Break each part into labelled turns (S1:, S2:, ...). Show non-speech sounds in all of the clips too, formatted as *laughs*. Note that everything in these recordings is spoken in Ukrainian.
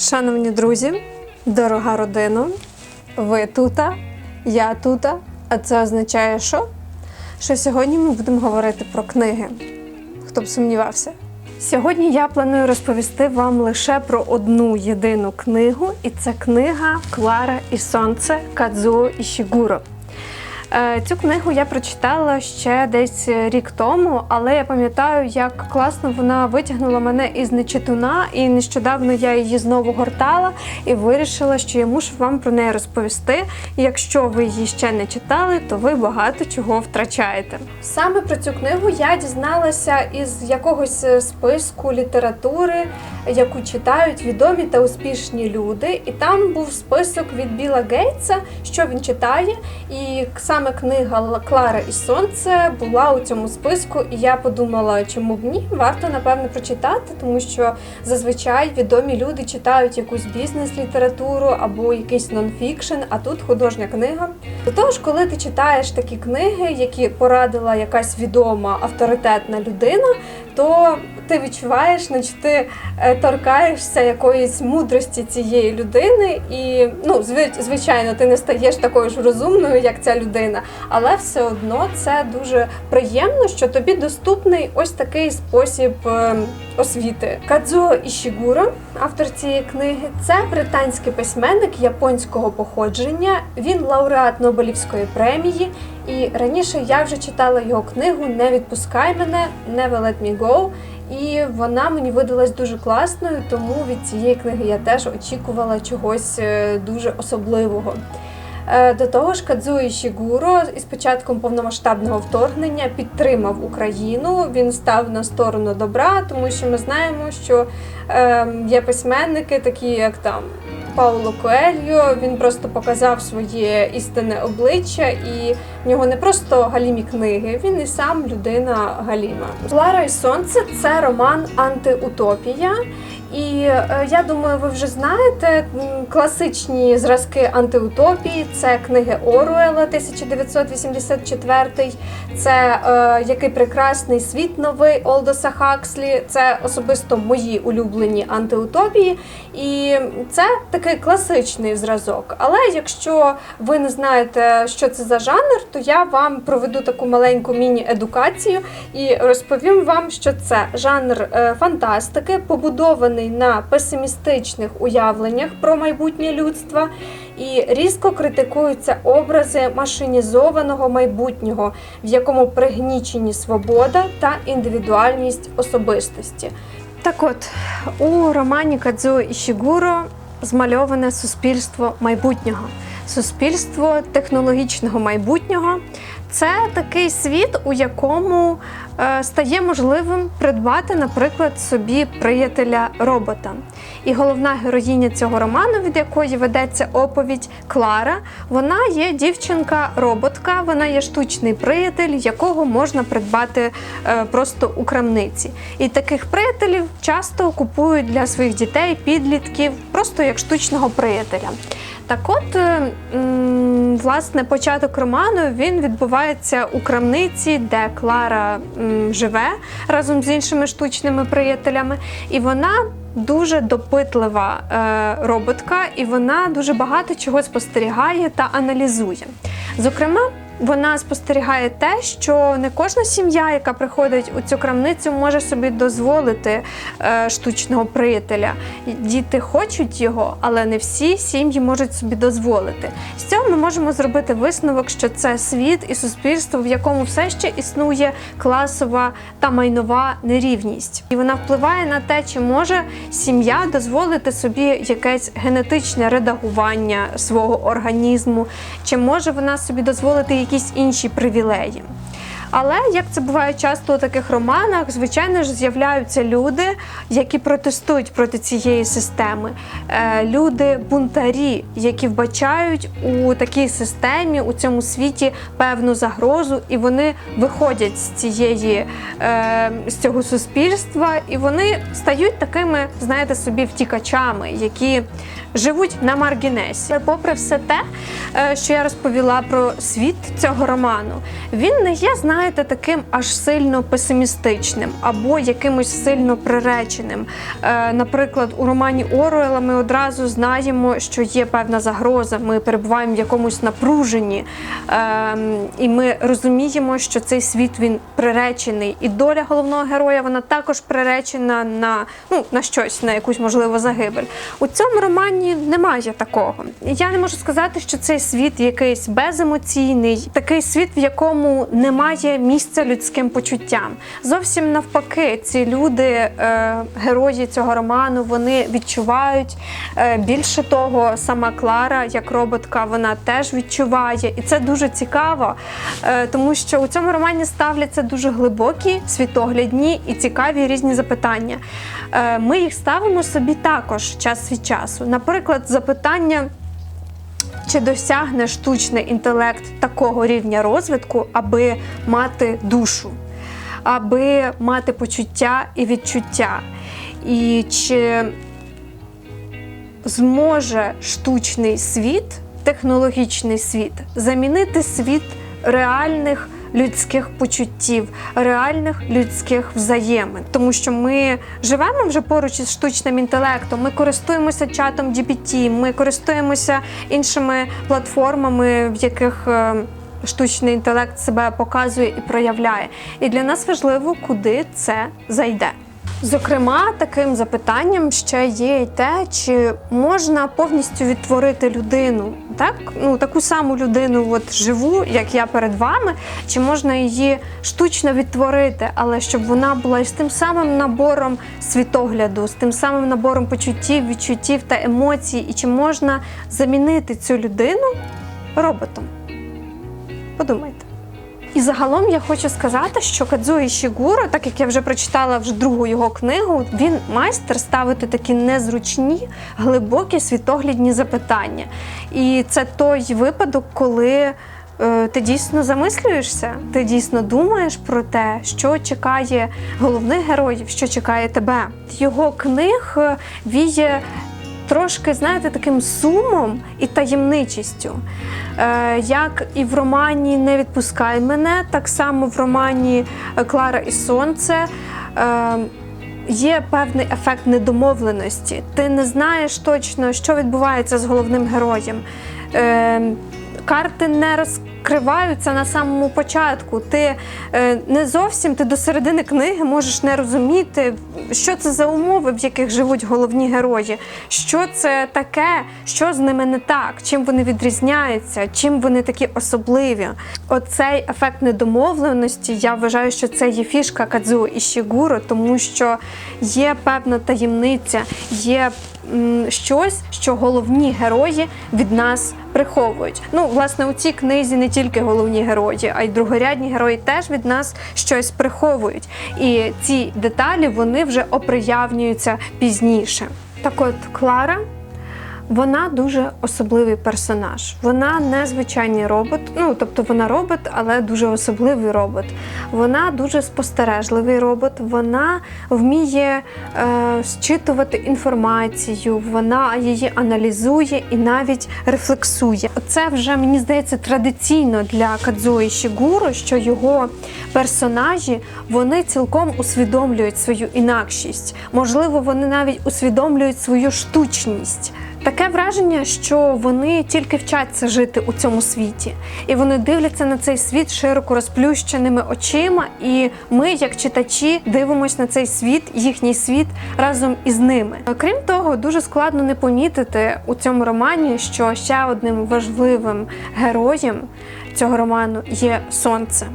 S1: Шановні друзі, дорога родина, ви тута, я тута. А це означає що? Що сьогодні ми будемо говорити про книги. Хто б сумнівався? Сьогодні я планую розповісти вам лише про одну єдину книгу, і це книга Клара і Сонце Кадзуо Ішігуро. Е, Цю книгу я прочитала ще десь рік тому, але я пам'ятаю, як класно вона витягнула мене із нечитуна, і нещодавно я її знову гортала і вирішила, що я мушу вам про неї розповісти. І якщо ви її ще не читали, то ви багато чого втрачаєте. Саме про цю книгу я дізналася із якогось е, списку літератури, яку читають відомі та успішні люди. І там був список від Біла Гейтса, що він читає. І саме книга Клара і Сонце була у цьому списку. І я подумала, чому б ні, варто напевно прочитати, тому що зазвичай відомі люди читають якусь бізнес-літературу або якийсь нонфікшн, а тут художня книга. До того ж, коли ти читаєш такі книги, які порадила якась відома авторитетна людина, то ти відчуваєш, наче ти е, торкаєшся якоїсь мудрості цієї людини, і ну, звичайно, ти не стаєш такою ж розумною, як ця людина, але все одно це дуже приємно, що тобі доступний ось такий спосіб е, освіти. Кадзуо Ішігуро, автор цієї книги, це британський письменник японського походження. Він лауреат Нобелівської премії. І раніше я вже читала його книгу Не відпускай мене, Never Let Me Go. І вона мені видалась дуже класною, тому від цієї книги я теж очікувала чогось е, дуже особливого. Е, До того ж, Кадзуо Гуро із початком повномасштабного вторгнення підтримав Україну. Він став на сторону добра, тому що ми знаємо, що є письменники, такі як там Пауло Коельо. Він просто показав своє істинне обличчя, і в нього не просто галімі книги, він і сам людина галіма. Клара і Сонце це роман антиутопія. І е, я думаю, ви вже знаєте класичні зразки антиутопії. Це книги Оруела 1984, це е, який прекрасний світ новий Олдоса Хакслі. Це особисто мої улюблені антиутопії. І це такий класичний зразок. Але якщо ви не знаєте, що це за жанр, то я вам проведу таку маленьку міні-едукацію і розповім вам, що це жанр е, фантастики, побудований на песимістичних уявленнях про майбутнє людства, і різко критикуються образи машинізованого майбутнього, в якому пригнічені свобода та індивідуальність особистості. Так от, у романі Кадзо Ішігуро змальоване суспільство майбутнього, суспільство технологічного майбутнього. Це такий світ, у якому стає можливим придбати, наприклад, собі приятеля робота. І головна героїня цього роману, від якої ведеться оповідь Клара, вона є дівчинка-роботка, вона є штучний приятель, якого можна придбати е, просто у крамниці. І таких приятелів часто купують для своїх дітей, підлітків, просто як штучного приятеля. Так от, е, власне, початок роману він відбувається у крамниці, де Клара живе разом з іншими штучними приятелями, і вона дуже допитлива е, роботка, і вона дуже багато чого спостерігає та аналізує. Зокрема, вона спостерігає те, що не кожна сім'я, яка приходить у цю крамницю, може собі дозволити е, штучного приятеля. Діти хочуть його, але не всі сім'ї можуть собі дозволити. З цього ми можемо зробити висновок, що це світ і суспільство, в якому все ще існує класова та майнова нерівність, і вона впливає на те, чи може сім'я дозволити собі якесь генетичне редагування свого організму, чи може вона собі дозволити якісь інші привілеї. Але як це буває часто у таких романах, звичайно ж з'являються люди, які протестують проти цієї системи. Е, люди бунтарі, які вбачають у такій системі, у цьому світі певну загрозу, і вони виходять з цієї е, з цього суспільства, і вони стають такими, знаєте, собі втікачами, які живуть на маргінесі. Але попри все те, е, що я розповіла про світ цього роману, він не є, знаєте, знаєте, таким аж сильно песимістичним або якимось сильно приреченим. Е, наприклад, у романі Оруела ми одразу знаємо, що є певна загроза. Ми перебуваємо в якомусь напруженні, е, і ми розуміємо, що цей світ він приречений. І доля головного героя вона також приречена на, ну, на щось, на якусь можливо загибель. У цьому романі немає такого. Я не можу сказати, що цей світ якийсь беземоційний, такий світ, в якому немає місця людським почуттям. Зовсім навпаки, ці люди, е, герої цього роману, вони відчувають е, більше того, сама Клара, як роботка, вона теж відчуває, і це дуже цікаво, е, тому що у цьому романі ставляться дуже глибокі, світоглядні і цікаві різні запитання. Ми їх ставимо собі також час від часу. Наприклад, запитання. Чи досягне штучний інтелект такого рівня розвитку, аби мати душу, аби мати почуття і відчуття? І чи зможе штучний світ, технологічний світ, замінити світ реальних людських почуттів, реальних людських взаємин? Тому що ми живемо вже поруч із штучним інтелектом, ми користуємося чатом GPT, ми користуємося іншими платформами, в яких е, штучний інтелект себе показує і проявляє. І для нас важливо, куди це зайде. Зокрема, таким запитанням ще є й те, чи можна повністю відтворити людину, так ну таку саму людину, от живу, як я перед вами, чи можна її штучно відтворити, але щоб вона була з тим самим набором світогляду, з тим самим набором почуттів, відчуттів та емоцій, і чи можна замінити цю людину роботом? Подумайте. І загалом я хочу сказати, що Кадзуї Ішігуро, так як я вже прочитала вже другу його книгу, він майстер ставити такі незручні, глибокі світоглядні запитання. І це той випадок, коли е, ти дійсно замислюєшся, ти дійсно думаєш про те, що чекає головних героїв, що чекає тебе. Його книг е, віє трошки, знаєте, таким сумом і таємничістю. Е, як і в романі Не відпускай мене, так само в романі е, Клара і Сонце. Е, Є певний ефект недомовленості. Ти не знаєш точно, що відбувається з головним героєм. Карти не розкриваються на самому початку. Ти е, не зовсім ти до середини книги можеш не розуміти, що це за умови, в яких живуть головні герої, що це таке, що з ними не так, чим вони відрізняються, чим вони такі особливі. Оцей ефект недомовленості, я вважаю, що це є фішка Кадзу і Шігуро, тому що є певна таємниця, є щось, що головні герої від нас приховують. Ну, власне, у цій книзі не тільки головні герої, а й другорядні герої теж від нас щось приховують. І ці деталі вони вже оприявнюються пізніше. Так от Клара. Вона дуже особливий персонаж. Вона не звичайний робот, ну тобто вона робот, але дуже особливий робот. Вона дуже спостережливий робот. Вона вміє е, зчитувати інформацію, вона її аналізує і навіть рефлексує. Це вже мені здається традиційно для Кадзуї Шігуро, що його персонажі вони цілком усвідомлюють свою інакшість. Можливо, вони навіть усвідомлюють свою штучність. Таке враження, що вони тільки вчаться жити у цьому світі, і вони дивляться на цей світ широко розплющеними очима. І ми, як читачі, дивимося на цей світ, їхній світ разом із ними. Крім того, дуже складно не помітити у цьому романі, що ще одним важливим героєм цього роману є сонце.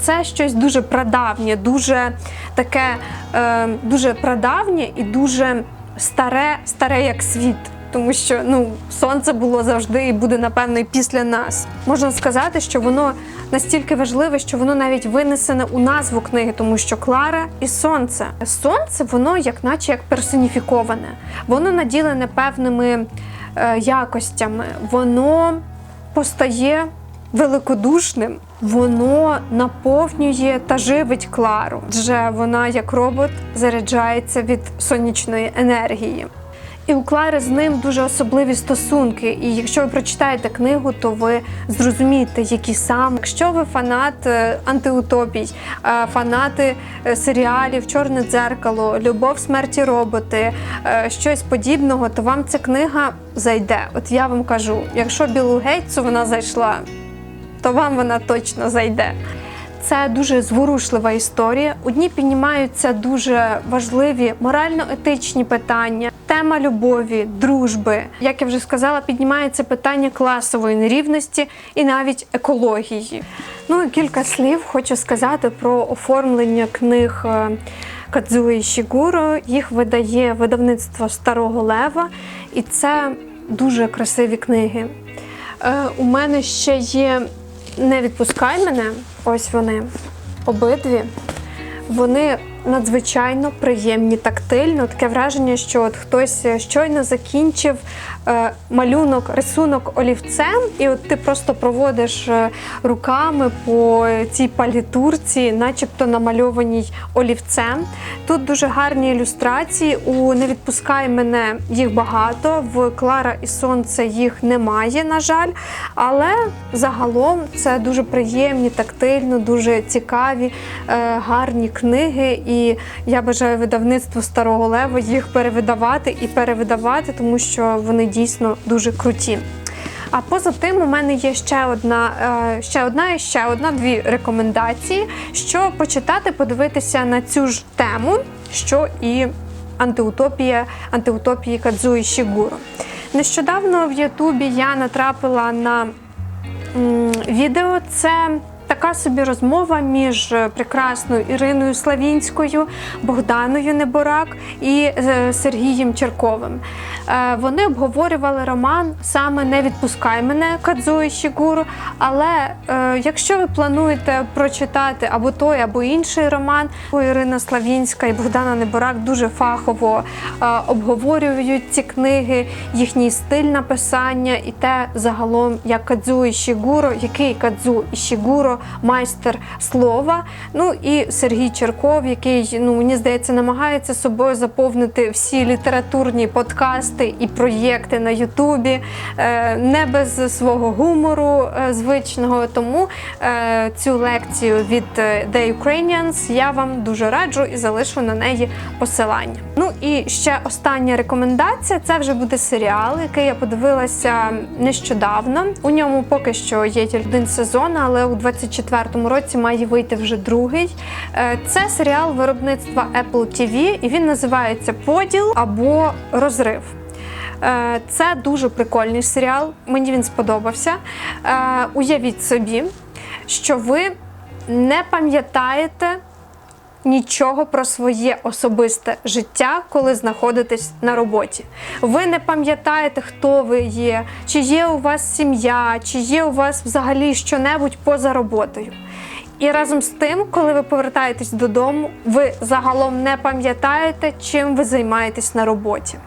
S1: Це щось дуже прадавнє, дуже таке, е, дуже прадавнє і дуже старе, старе як світ. Тому що ну сонце було завжди і буде напевно і після нас. Можна сказати, що воно настільки важливе, що воно навіть винесене у назву книги, тому що Клара і сонце. Сонце, воно як наче як персоніфіковане, воно наділене певними е, якостями, воно постає великодушним. Воно наповнює та живить Клару, адже вона як робот заряджається від сонячної енергії. І у Клари з ним дуже особливі стосунки. І якщо ви прочитаєте книгу, то ви зрозумієте, які саме. Якщо ви фанат е, антиутопій, е, фанати е, серіалів Чорне дзеркало, Любов, смерті роботи, щось подібного, то вам ця книга зайде. От я вам кажу, якщо Білу Гейтсу вона зайшла, то вам вона точно зайде. Це дуже зворушлива історія. У піднімаються дуже важливі морально-етичні питання, тема любові, дружби. Як я вже сказала, піднімається питання класової нерівності і навіть екології. Ну і кілька слів хочу сказати про оформлення книг е, Кадзуї Шігуро. Їх видає видавництво Старого Лева, і це дуже красиві книги. Е, у мене ще є Не відпускай мене. Ось вони обидві. Вони надзвичайно приємні тактильно. Таке враження, що от хтось щойно закінчив малюнок, рисунок олівцем, і от ти просто проводиш е, руками по цій палітурці, начебто намальованій олівцем. Тут дуже гарні ілюстрації. У Не відпускай мене їх багато. В Клара і Сонце їх немає, на жаль. Але загалом це дуже приємні, тактильно, дуже цікаві, е, гарні книги. І я бажаю видавництву Старого Лева їх перевидавати і перевидавати, тому що вони дійсно дуже круті. А поза тим, у мене є ще одна, е, ще одна і ще одна дві рекомендації, що почитати, подивитися на цю ж тему, що і антиутопія, антиутопії Кадзуї Шігуро. Нещодавно в Ютубі я натрапила на відео. Це така собі розмова між е, прекрасною Іриною Славінською, Богданою Неборак і е, Сергієм Черковим. Е, Вони обговорювали роман саме Не відпускай мене Кадзуї Шігуру. Але якщо ви плануєте прочитати або той, або інший роман, Ірина Славінська і Богдана Неборак дуже фахово обговорюють ці книги, їхній стиль написання і те загалом, як Кадзу Ішігуро, який Кадзу Ішігуро майстер слова. Ну і Сергій Черков, який ну мені здається намагається собою заповнити всі літературні подкасти і проєкти на Ютубі, е, не без свого гумору е, звичного. Тому е, цю лекцію від The Ukrainians я вам дуже раджу і залишу на неї посилання. Ну і ще остання рекомендація це вже буде серіал, який я подивилася нещодавно. У ньому поки що є один сезон, але у 24-му році має вийти вже другий. Е, Це серіал виробництва Apple TV, і він називається Поділ або Розрив. Е, Це дуже прикольний серіал. Мені він сподобався. Е, Уявіть собі, що ви не пам'ятаєте нічого про своє особисте життя, коли знаходитесь на роботі. Ви не пам'ятаєте, хто ви є, чи є у вас сім'я, чи є у вас взагалі щонебудь поза роботою. І разом з тим, коли ви повертаєтесь додому, ви загалом не пам'ятаєте, чим ви займаєтесь на роботі.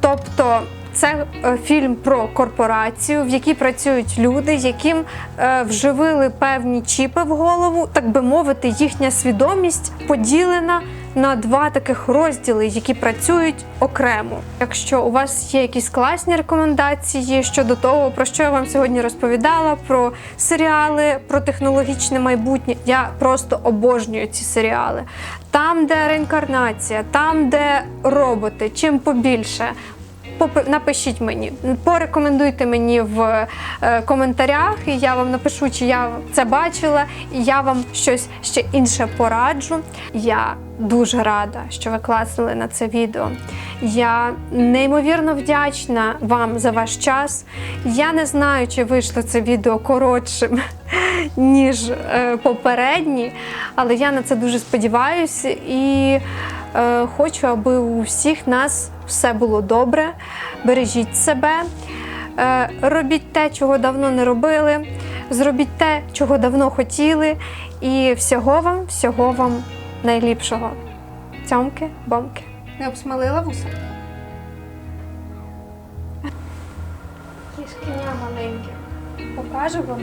S1: Тобто це е, фільм про корпорацію, в якій працюють люди, яким е, вживили певні чіпи в голову, так би мовити, їхня свідомість поділена на два таких розділи, які працюють окремо. Якщо у вас є якісь класні рекомендації щодо того, про що я вам сьогодні розповідала, про серіали, про технологічне майбутнє, я просто обожнюю ці серіали. Там, де реінкарнація, там, де роботи, чим побільше. Напишіть мені, порекомендуйте мені в е, коментарях, і я вам напишу, чи я це бачила, і я вам щось ще інше пораджу. Я дуже рада, що ви класили на це відео. Я неймовірно вдячна вам за ваш час. Я не знаю, чи вийшло це відео коротшим, *laughs* ніж е, попередні, але я на це дуже сподіваюся і е, хочу, аби у всіх нас все було добре. Бережіть себе, е, робіть те, чого давно не робили, зробіть те, чого давно хотіли, і всього вам, всього вам найліпшого. Цьомки, бомки. Не обсмалила вуса? Кішкеня маленьке. Покажу вам.